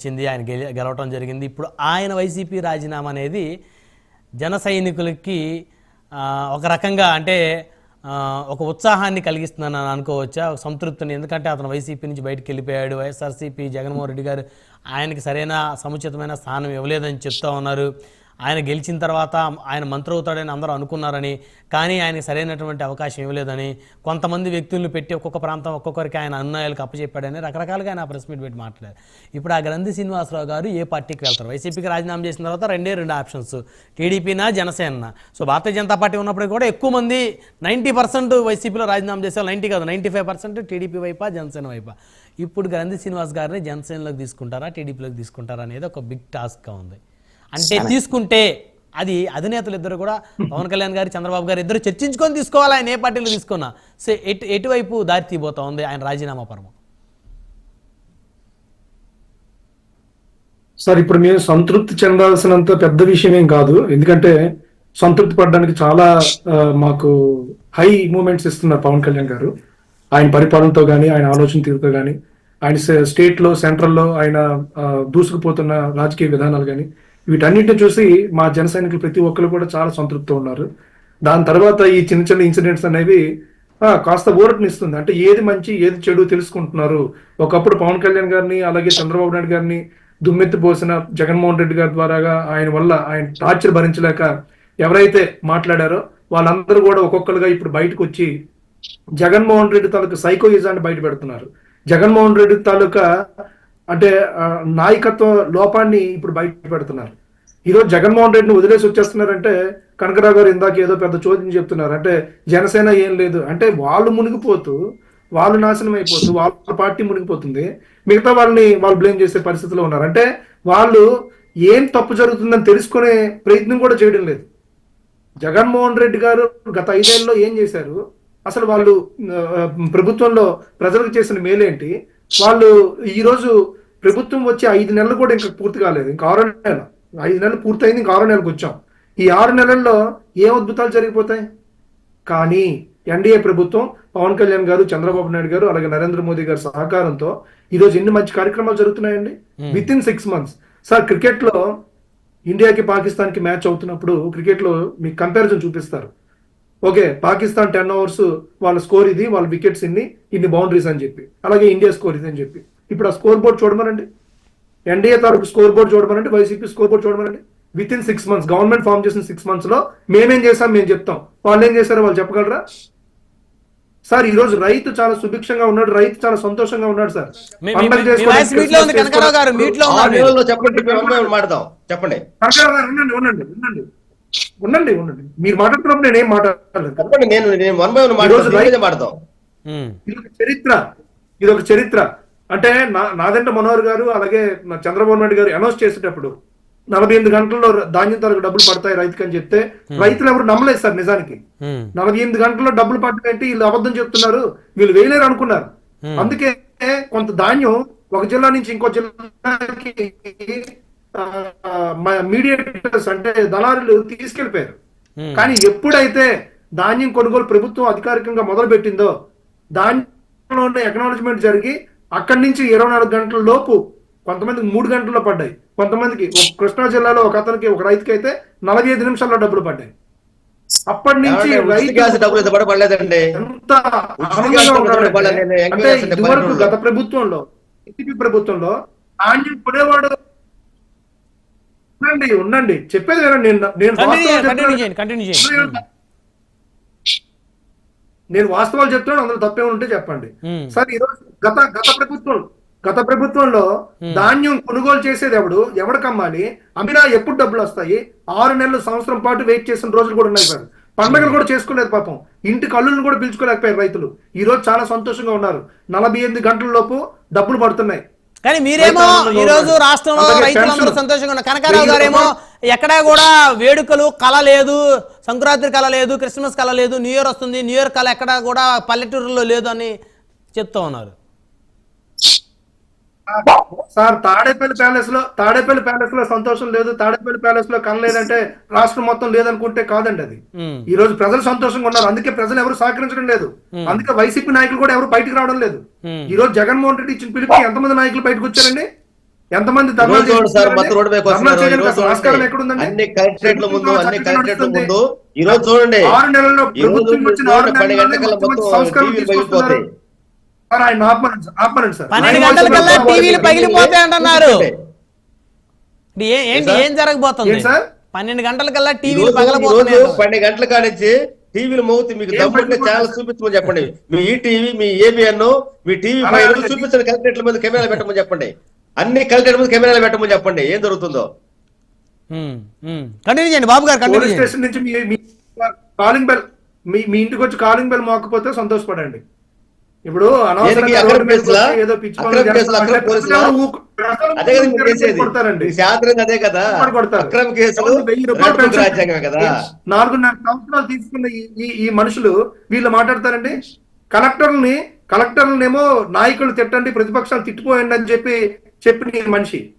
వచ్చింది ఆయన గెలి గెలవటం జరిగింది. ఇప్పుడు ఆయన వైసీపీ రాజీనామా అనేది జన సైనికులకి ఒక రకంగా అంటే ఒక ఉత్సాహాన్ని కలిగిస్తుందని అనుకోవచ్చా ఒక సంతృప్తిని. ఎందుకంటే అతను వైసీపీ నుంచి బయటకు వెళ్ళిపోయాడు. వైఎస్ఆర్సీపీ జగన్మోహన్ రెడ్డి గారు ఆయనకి సరైన సముచితమైన స్థానం ఇవ్వలేదని చెప్తా ఉన్నారు. ఆయన గెలిచిన తర్వాత ఆయన మంత్రి అవుతాడని అందరూ అనుకున్నారని కానీ ఆయనకి సరైనటువంటి అవకాశం ఇవ్వలేదని కొంతమంది వ్యక్తులను పెట్టి ఒక్కొక్క ప్రాంతం ఒక్కొక్కరికి ఆయన అన్యాయాలకు అప్పచెప్పాడని రకరకాలుగా ఆయన ప్రెస్ మీట్ పెట్టి మాట్లాడారు. ఇప్పుడు ఆ గ్రంథి శ్రీనివాసరావు గారు ఏ పార్టీకి వెళ్తారు? వైసీపీకి రాజీనామా చేసిన తర్వాత రెండే రెండు ఆప్షన్స్. టీడీపీనా జనసేన సో భారతీయ జనతా పార్టీ ఉన్నప్పటికీ కూడా ఎక్కువ మంది నైంటీ పర్సెంట్ వైసీపీలో రాజీనామా చేసే నైంటీ కాదు నైంటీ ఫైవ్ పర్సెంట్ టీడీపీ వైపా జనసేన వైపా. ఇప్పుడు గ్రంథి శ్రీనివాస్ గారిని జనసేనలోకి తీసుకుంటారా టీడీపీలోకి తీసుకుంటారా అనేది ఒక బిగ్ టాస్క్గా ఉంది. అంటే తీసుకుంటే అది అధినేతలు ఇద్దరు కూడా పవన్ కళ్యాణ్ గారు చంద్రబాబు గారు ఇద్దరు చర్చించుకొని తీసుకోవాలి. ఆయన ఏ పార్టీలో తీసుకున్నా. సో ఎటు ఎటువైపు దారి తీయబోతా ఉంది ఆయన రాజీనామా పరము సార్ ఇప్పుడు మేము సంతృప్తి చెందాల్సినంత పెద్ద విషయం ఏం కాదు. ఎందుకంటే సంతృప్తి పడడానికి చాలా మాకు హై మూమెంట్స్ ఇస్తున్నారు పవన్ కళ్యాణ్ గారు. ఆయన పరిపాలనతో కానీ ఆయన ఆలోచన తీరుతో కానీ ఆయన స్టేట్లో సెంట్రల్లో ఆయన దూసుకుపోతున్న రాజకీయ విధానాలు కానీ వీటన్నిటిని చూసి మా జన సైనికులు ప్రతి ఒక్కరు కూడా చాలా సంతృప్తితో ఉన్నారు. దాని తర్వాత ఈ చిన్న చిన్న ఇన్సిడెంట్స్ అనేవి కాస్త ఊరటనిస్తుంది. అంటే ఏది మంచి ఏది చెడు తెలుసుకుంటున్నారు. ఒకప్పుడు పవన్ కళ్యాణ్ గారిని అలాగే చంద్రబాబు నాయుడు గారిని దుమ్మెత్తి పోసిన జగన్మోహన్ రెడ్డి గారి ద్వారాగా ఆయన వల్ల ఆయన టార్చర్ భరించలేక ఎవరైతే మాట్లాడారో వాళ్ళందరూ కూడా ఒక్కొక్కరుగా ఇప్పుడు బయటకు వచ్చి జగన్మోహన్ రెడ్డి తాలూకా సైకోయిజాన్ని బయట పెడుతున్నారు. జగన్మోహన్ రెడ్డి తాలూకా అంటే నాయకత్వ లోపాన్ని ఇప్పుడు బయట పెడుతున్నారు. ఈరోజు జగన్మోహన్ రెడ్డిని వదిలేసి వచ్చేస్తున్నారంటే కనకరావు గారు ఇందాక ఏదో పెద్ద చోద్యం చెప్తున్నారు. అంటే జనసేన ఏం లేదు. అంటే వాళ్ళు మునిగిపోతూ వాళ్ళు నాశనం అయిపోతూ వాళ్ళ పార్టీ మునిగిపోతుంది. మిగతా వాళ్ళని వాళ్ళు బ్లేమ్ చేసే పరిస్థితిలో ఉన్నారు. అంటే వాళ్ళు ఏం తప్పు జరుగుతుందని తెలుసుకునే ప్రయత్నం కూడా చేయడం లేదు. జగన్మోహన్ రెడ్డి గారు గత ఐదేళ్ళలో ఏం చేశారు? అసలు వాళ్ళు ప్రభుత్వంలో ప్రజలకు చేసిన మేలేంటి? వాళ్ళు ఈరోజు ప్రభుత్వం వచ్చి ఐదు నెలలు కూడా ఇంకా పూర్తి కాలేదు. ఇంకా ఆరో నెల. ఐదు నెలలు పూర్తయింది ఇంకా ఆరో నెలకు వచ్చాం. ఈ ఆరు నెలల్లో ఏం అద్భుతాలు జరిగిపోతాయి? కానీ ఎన్డీఏ ప్రభుత్వం పవన్ కళ్యాణ్ గారు చంద్రబాబు నాయుడు గారు అలాగే నరేంద్ర మోదీ గారి సహకారంతో ఈ రోజు ఎన్ని మంచి కార్యక్రమాలు జరుగుతున్నాయండి? With in six months sir క్రికెట్లో ఇండియాకి పాకిస్తాన్కి మ్యాచ్ అవుతున్నప్పుడు క్రికెట్లో మీకు కంపారిజన్ చూపిస్తారు. ఓకే పాకిస్తాన్ టెన్ అవర్స్ వాళ్ళ స్కోర్ ఇది వాళ్ళ వికెట్స్ ఇన్ని ఇన్ని బౌండరీస్ అని చెప్పి. అలాగే ఇండియా స్కోర్ ఇది అని చెప్పి. ఇప్పుడు ఆ స్కోర్ బోర్డ్ చూడమనండి. ఎన్డీఏ తాలూకు స్కోర్ బోర్డ్ చూడమనండి YCP score board చూడమనండి. Within six months government form చేసిన సిక్స్ మంత్స్లో మేమేం చేసాం మేము చెప్తాం. వాళ్ళు ఏం చేశారో వాళ్ళు చెప్పగలరా? సార్ ఈ రోజు రైతు చాలా సుభిక్షంగా ఉన్నాడు రైతు చాలా సంతోషంగా ఉన్నాడు సార్. చెప్పండి ఉండండి ఉండండి ఉండండి. ఉండండి ఉండండి. మీరు మాట్లాడుతున్నప్పుడు నేనేం మాట్లాడలేదు నేను వన్ బై వన్ రైతు-. ఇది ఒక చరిత్ర. ఇది ఒక చరిత్ర. అంటే నా నాదంట మనోహర్ గారు అలాగే చంద్రబాబు నాయుడు గారు అనౌన్స్ చేసేటప్పుడు నలభై ఎనిమిది గంటల్లో ధాన్యం తరకు డబ్బులు పడతాయి రైతుకి అని చెప్తే రైతులు ఎవరు నమ్మలేదు సార్ నిజానికి. నలభై ఎనిమిది గంటల్లో డబ్బులు పడటం ఏంటి వీళ్ళు అబద్ధం చెప్తున్నారు వీళ్ళు వేయలేరు అనుకున్నారు. అందుకే కొంత ధాన్యం ఒక జిల్లా నుంచి ఇంకో జిల్లాకి మీడియేటర్స్ అంటే దళారులు తీసుకెళ్ళిపోయారు. కానీ ఎప్పుడైతే ధాన్యం కొనుగోలు ప్రభుత్వం అధికారికంగా మొదలు పెట్టిందో ఉన్న ఎకనాలజ్మెంట్ జరిగి అక్కడి నుంచి ఇరవై నాలుగు గంటల లోపు కొంతమందికి మూడు గంటల్లో పడ్డాయి. కొంతమందికి కృష్ణా జిల్లాలో ఒక అతనికి ఒక రైతుకి అయితే నలభై ఐదు నిమిషాల్లో డబ్బులు పడ్డాయి. అప్పటి నుంచి ఎంత అంటే ఇదివరకు. గత ప్రభుత్వంలో టీడీపీ ప్రభుత్వంలో ధాన్యం కొనేవాడు ఉండండి ఉండండి. చెప్పేది నేను నేను కంటిన్యూ వాస్తవాలు చేయండి కంటిన్యూ చెప్తున్నాను. చేయండి కంటిన్యూ చేయండి నేను వాస్తవాలు చెప్తున్నాను అందులో తప్పే ఉంటే చెప్పండి. సార్ ఈరోజు గత గత ప్రభుత్వం గత ప్రభుత్వంలో ధాన్యం కొనుగోలు చేసేది ఎవడు? ఎవడికి అమ్మాలి అమ్మినా ఎప్పుడు డబ్బులు వస్తాయి? ఆరు నెలలు సంవత్సరం పాటు వెయిట్ చేసిన రోజులు కూడా ఉన్నాయి సార్. పండగలు కూడా చేసుకోలేదు పాపం. ఇంటి కళ్ళును కూడా పిలుచుకోలేకపోయారు రైతులు. ఈ రోజు చాలా సంతోషంగా ఉన్నారు. నలభై ఎనిమిది గంటల లోపు డబ్బులు పడుతున్నాయి. కానీ మీరేమో రైతాంగంలో ఈ రోజు ఉన్నారు. రాష్ట్రంలో రైతులందరూ. సంతోషంగా ఉన్నారు కనకారావు గారేమో ఎక్కడా కూడా వేడుకలు కళ లేదు సంక్రాంతి కళ లేదు క్రిస్మస్ కళ లేదు న్యూ ఇయర్ వస్తుంది న్యూ ఇయర్ కళ ఎక్కడా కూడా పల్లెటూరులో లేదు అని చెప్తా ఉన్నారు సార్ తాడేపల్లి ప్యాలెస్లో తాడేపల్లి ప్యాలెస్లో సంతోషం లేదు తాడేపల్లి ప్యాలెస్లో కనలేదంటే రాష్ట్రం మొత్తం లేదనుకుంటే కాదండి అది. ఈ రోజు ప్రజలు సంతోషంగా ఉన్నారు అందుకే ప్రజలు ఎవరు సహకరించడం లేదు అందుకే వైసీపీ నాయకులు కూడా ఎవరు బయటకు రావడం లేదు. ఈ రోజు జగన్మోహన్ రెడ్డి ఇచ్చిన పిలుపుకి ఎంతమంది నాయకులు బయటకు వచ్చారండి ఎంతమంది. ఎక్కడుందండి అన్ని కలెక్టరేట్ల ముందు అన్ని ప్రభుత్వం కలెక్టరేట్ల నడుస్తుంది. ముందు ఈ రోజు చూడండి ఆరు నెలల్లో ప్రభుత్వం వచ్చిన ఆరు తీసుకొస్తున్నారు. సార్ ఆయన సార్, పన్నెండు ఆయన గంటలకల్లా వాళ్ళు టీవీలు పగిలిపోతాయి అంటున్నారు ఇది ఏ- ఏంటి? సార్? ఏం జరగబోతుంది? ఏం సార్? పన్నెండు గంటలకల్లా ఈ టీవీలు ఈ పగలబోతున్నాయి పన్నెండు గంటల టీవీలు మౌత్ మీకు దమ్ముంటే ఛానల్? చూపించమని చెప్పండి. మీ ఈటీవీ మీ ఏబిఎన్ మీ టీవీ ఫైవ్. చూపించండి కలెక్టరేట్ల మీద కెమెరాలు పెట్టమని చెప్పండి. అన్ని కలెక్టరేట్ మీద కెమెరాలు పెట్టమని చెప్పండి. ఏం జరుగుతుందో? కంటిన్యూ చేయండి బాబు గారు కంటిన్యూ పోలీస్ స్టేషన్ నుంచి మీ మీ కాలింగ్ బెల్ మీ మీ ఇంటికి వచ్చి కాలింగ్ బెల్ మోకపోతే సంతోషపడండి. ఇప్పుడు శాస్త్రం అదే కదా. అక్రమ కేసులు రాజ్యాంగమే కదా. నాలుగున్నర సంవత్సరాలు తీసుకున్న ఈ- మనుషులు వీళ్ళు మాట్లాడతారండి. కలెక్టర్ని కలెక్టర్లనేమో నాయకులు తిట్టండి ప్రతిపక్షాలు తిట్టిపోయండి అని చెప్పి చెప్పిన ఈ మనిషి.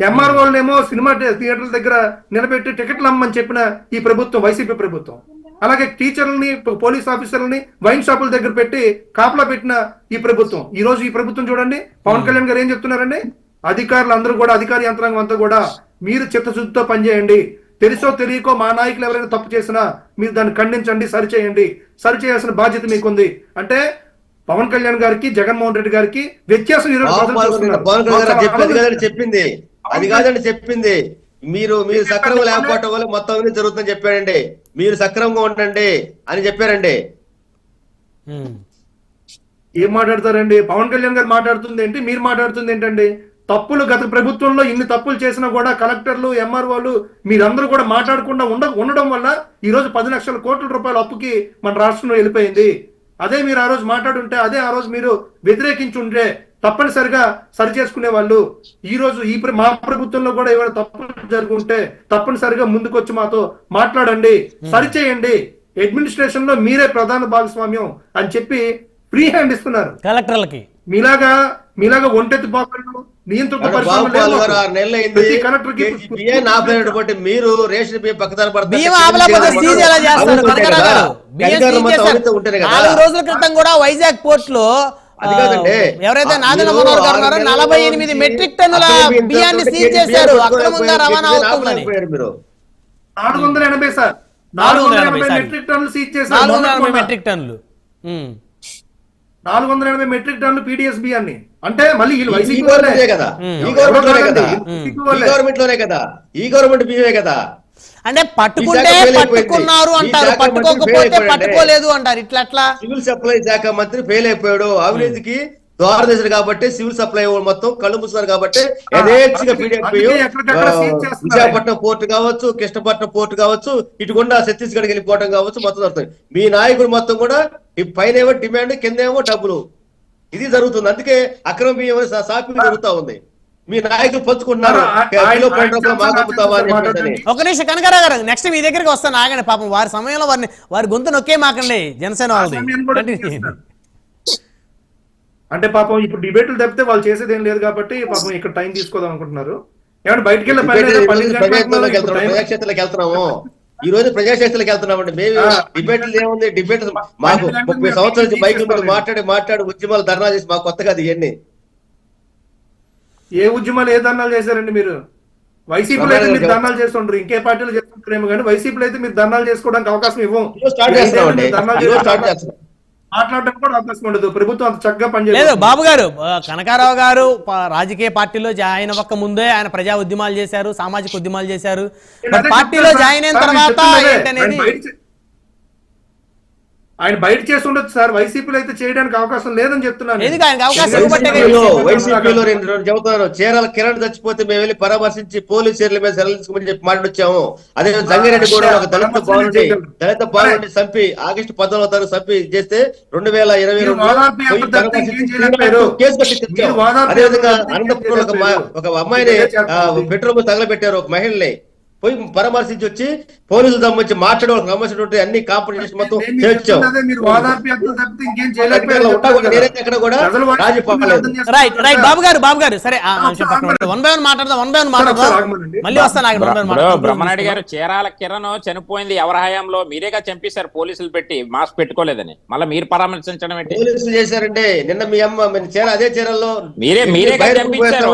ఎంఆర్ఓలనేమో సినిమా థియేటర్ల దగ్గర నిలబెట్టి టికెట్లు అమ్మని చెప్పిన ఈ ప్రభుత్వం వైసీపీ ప్రభుత్వం. అలాగే టీచర్లని పోలీస్ ఆఫీసర్లని వైన్ షాపుల దగ్గర పెట్టి కాపలా పెట్టిన ఈ ప్రభుత్వం. ఈ రోజు ఈ ప్రభుత్వం చూడండి పవన్ కళ్యాణ్ గారు ఏం చెప్తున్నారండి? అధికారులు అందరూ కూడా అధికార యంత్రాంగం అంతా కూడా మీరు చిత్తశుద్ధితో పనిచేయండి. తెలుసో తెలియకో మా నాయకులు ఎవరైనా తప్పు చేసినా మీరు దాన్ని ఖండించండి సరిచేయండి. సరిచేయాల్సిన బాధ్యత మీకుంది. అంటే పవన్ కళ్యాణ్ గారికి జగన్మోహన్ రెడ్డి గారికి వ్యత్యాసం అది కాదని. చెప్పింది. అది కాదండి చెప్పింది. మీరు మీరు సక్రమంగా లేకపోవటం వల్ల మొత్తం అన్ని జరుగుతుందని చెప్పాడండి మీరు సక్రమంగా ఉండండి అని చెప్పారండి. ఏం మాట్లాడతారండి? పవన్ కళ్యాణ్ గారు మాట్లాడుతుంది ఏంటి? మీరు మాట్లాడుతుంది ఏంటండి? తప్పులు గత ప్రభుత్వంలో ఇన్ని తప్పులు చేసినా కూడా కలెక్టర్లు ఎంఆర్ఓలు మీరందరూ కూడా మాట్లాడకుండా ఉండ ఉండడం వల్ల ఈ రోజు పది లక్షల కోట్ల రూపాయల అప్పుకి మన రాష్ట్రంలో వెళ్ళిపోయింది. అదే మీరు ఆ రోజు మాట్లాడుంటే అదే ఆ రోజు మీరు వ్యతిరేకించి ఉంటే తప్పనిసరిగా సరి చేసుకునే వాళ్ళు ఈ రోజు ఈ మా ప్రభుత్వంలో కూడా ఏమైనా తప్పులు జరుగుంటే తప్పనిసరిగా ముందుకొచ్చి మాతో మాట్లాడండి సరిచేయండి. అడ్మినిస్ట్రేషన్లో మీరే ప్రధాన భాగస్వామ్యం అని చెప్పి ఫ్రీ హ్యాండ్ ఇస్తున్నారు. కలెక్టర్లకి. మీలాగా మీలాగా ఒంటెత్తి ఆపలేనటువంటి మీరు రేషన్ బియ్యం పక్కదారి పడతారు. నాలుగు రోజుల క్రితం కూడా వైజాగ్ పోర్ట్లో. ఎవరైతే మనోహర్ గారు ఉన్నారో నలభై ఎనిమిది మెట్రిక్ టన్నుల బియ్యాన్ని సీజ్ చేశారు. అక్రమంగా రవాణా అవుతుందని. నాలుగు వందల ఎనభై సార్. నాలుగు వందల ఎనభై మెట్రిక్ టన్నులు సీజ్ చేశారు. నాలుగు వందల ఎనభై. మెట్రిక్ టన్నులు. నాలుగు వందల ఎనభై మెట్రిక్ టన్నులు పీడిఎస్ బియ్యాన్ని. అంటే మళ్ళీ ఈ గవర్నమెంటే. కదా. ఈ గవర్నమెంట్లోనే కదా. వైసీపీ ఈ వాళ్ళే. గవర్నమెంట్లోనే. కదా. ఈ గవర్నమెంట్ బియ్యమే కదా. అంటే పట్టుకుంటే. పట్టుకున్నారు అంటారు పట్టుకోకపోతే. పట్టుకోలేదు అంటారు ఇట్లా అట్లా సివిల్ సప్లై శాఖ మంత్రి ఫెయిల్ అయిపోయాడు అవినీతికి ద్వారదశలు కాబట్టి సివిల్ సప్లై మొత్తం కళ్ళు కాబట్టి యథేచ్ఛగా. విశాఖపట్నం పోర్టు కావచ్చు కృష్ణపట్నం పోర్టు కావచ్చు ఇటుకుండా ఛత్తీస్గఢ్కి వెళ్ళిపోవడం కావచ్చు మొత్తం జరుగుతుంది మీ నాయకుడు మొత్తం కూడా ఈ పైన ఏమో డిమాండ్ కింద ఏమో డబ్బులు ఇది జరుగుతుంది అందుకే అక్రమ బియ్యం అనేది సా- సాపి జరుగుతా ఉంది మీ నాయకులు పంచుకుంటున్నారు. ఒక నిమిషం కనకరావు గారు నెక్స్ట్ మీ దగ్గరికి వస్తాను ఆగండి పాపం. వారి సమయంలో వారిని వారి గొంతు నొక్కే మాకండి జనసేన వాళ్ళది. అంటే పాపం ఇప్పుడు డిబేట్లు తప్పితే వాళ్ళు చేసేది ఏం లేదు కాబట్టి పాపం ఇక్కడ టైం తీసుకోదాం అనుకుంటున్నారు. ఏమంటే బయటికి ప్రజాక్షేత్రంలోకి వెళ్తున్నాము. ఈ రోజు ప్రజాక్షేత్రలోకి వెళ్తున్నాం అండి మేము. డిబేట్లు ఏముంది? డిబేట్ మాకు ముప్పై సంవత్సరాల నుంచి బైక్. మాట్లాడి మాట్లాడి ఉద్యమాలు ధర్నా చేసి మాకు కొత్తగా అది ఇవన్నీ. ఏ ఉద్యమాలు ఏ ధర్నాలు చేశారండి మీరు? వైసీపీలో అయితే మీరు ధర్నాలు చేస్తుంటారు ఇంకే పార్టీలు చేస్తుంటారేమో కానీ వైసీపీలో అయితే మీరు ధర్నాలు చేసుకోవడానికి అవకాశం ఇవ్వం. మాట్లాడడానికి కూడా అవకాశం ఉండదు. ప్రభుత్వం అంత చక్కగా లేదు పనిచేస్తుంది బాబు గారు కనకారావు గారు రాజకీయ పార్టీలో జాయిన్ అవ్వక ముందే ఆయన ప్రజా ఉద్యమాలు చేశారు సామాజిక ఉద్యమాలు చేశారు. పార్టీలో జాయిన్ అయిన తర్వాత. ఏంటనేది ఆయన బయట చేసి ఉండొచ్చు సార్. వైసీపీలో అయితే చేయడానికి అవకాశం లేదని చెప్తున్నాను చీరాల కిరణ్ చచ్చిపోతే మేము వెళ్ళి పరామర్శించి పోలీస్ చర్యల మీద సెలవు తీసుకోమని చెప్పి మాట్లాడొచ్చాము. అదే జంగారెడ్డి కూడా ఒక దళిత చేయగలరు. దళిత బాలుని చంపి ఆగస్టు పద్నాలుగో తారీఖు చంపి చేస్తే రెండు వేల ఇరవై అదేవిధంగా అనంతపురంలో ఒక అమ్మాయిని. పెట్రోల్ తగలబెట్టారు ఒక మహిళని. పోయి పరామర్శించి వచ్చి పోలీసులు సంబంధించి మాట్లాడవలసిన సమస్య అన్ని కాంపిటీషన్ మొత్తం ఎక్కడ కూడా. రైట్ రైట్ బాబు గారు బాబు గారు సరే వన్ బై వన్ మాట్లాడదాం వన్ బై వన్ మాట్లాడదాం. మళ్ళీ వస్తాను. బ్రహ్మనాయుడు గారు చీరాల కిరణ్ చనిపోయింది ఎవరి హయాంలో? మీరేగా చంపేశారు? పోలీసులు పెట్టి మాస్క్ పెట్టుకోలేదని. మళ్ళీ మీరు పరామర్శించడం ఏంటి? పోలీసులు చేశారంటే నిన్న మీ అమ్మ అదే చీరల్లో మీరే- మీరే చంపించారు.